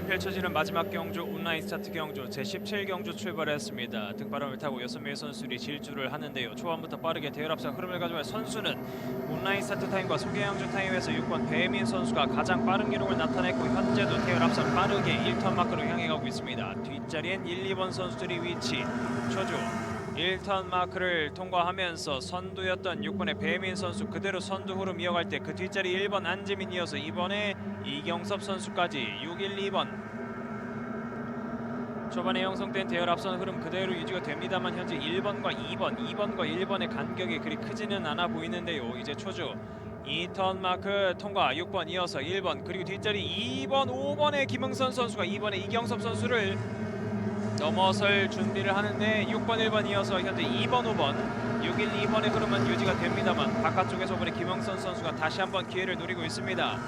오늘 펼쳐지는 마지막 경주 온라인 스타트 경주 제17경주 출발했습니다. 등바람을 타고 6명의 선수들이 질주를 하는데요. 초반부터 빠르게 대열 앞서 흐름을 가져갈 선수는 온라인 스타트 타임과 소개양주 타임에서 6번 배민 선수가 가장 빠른 기록을 나타냈고 현재도 대열 앞서 빠르게 1턴 마크로 향해 가고 있습니다. 뒷자리엔 1, 2번 선수들이 위치 초조 1턴 마크를 통과하면서 선두였던 6번의 배민 선수 그대로 선두 흐름 이어갈 때 그 뒷자리 1번 안재민 이어서 2번에 이경섭 선수까지 6, 1, 2번 초반에 형성된 대열 앞선 흐름 그대로 유지가 됩니다만 현재 1번과 2번, 2번과 1번의 간격이 그리 크지는 않아 보이는데요. 이제 초조 2턴 마크 통과 6번 이어서 1번 그리고 뒷자리 2번, 5번의 김흥선 선수가 2번의 이경섭 선수를 넘어설 준비를 하는데 6번 1번 이어서 현재 2번 5번 6 1 2번의 흐름은 유지가 됩니다만 바깥쪽에서 보니 김영선 선수가 다시 한번 기회를 노리고 있습니다.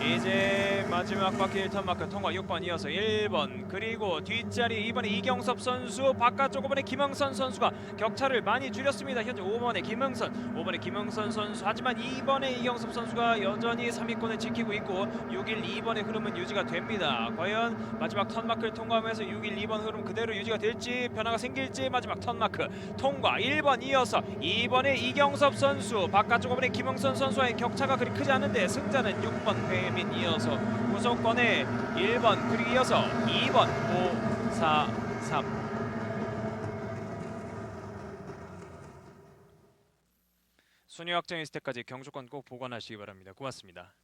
이제 마지막 바퀴 1턴 마크 통과 6번 이어서 1번 그리고 뒷자리 2번의 이경섭 선수 바깥쪽 5번의 김영선 선수가 격차를 많이 줄였습니다. 현재 5번의 김영선 5번의 김영선 선수 하지만 2번의 이경섭 선수가 여전히 3위권을 지키고 있고 6일 2번의 흐름은 유지가 됩니다. 과연 마지막 턴 마크를 통과하면서 6일 2번 흐름 그대로 유지가 될지 변화가 생길지 마지막 턴 마크 통과 1번 이어서 2번의 이경섭 선수 바깥쪽 5번의 김영선 선수와의 격차가 그리 크지 않은데 승자는 6번 배민 이어서 우선권에 1번 그리고 이어서 2번 5 4 3 순위 확정 있을 때까지 경주권 꼭 보관하시기 바랍니다. 고맙습니다.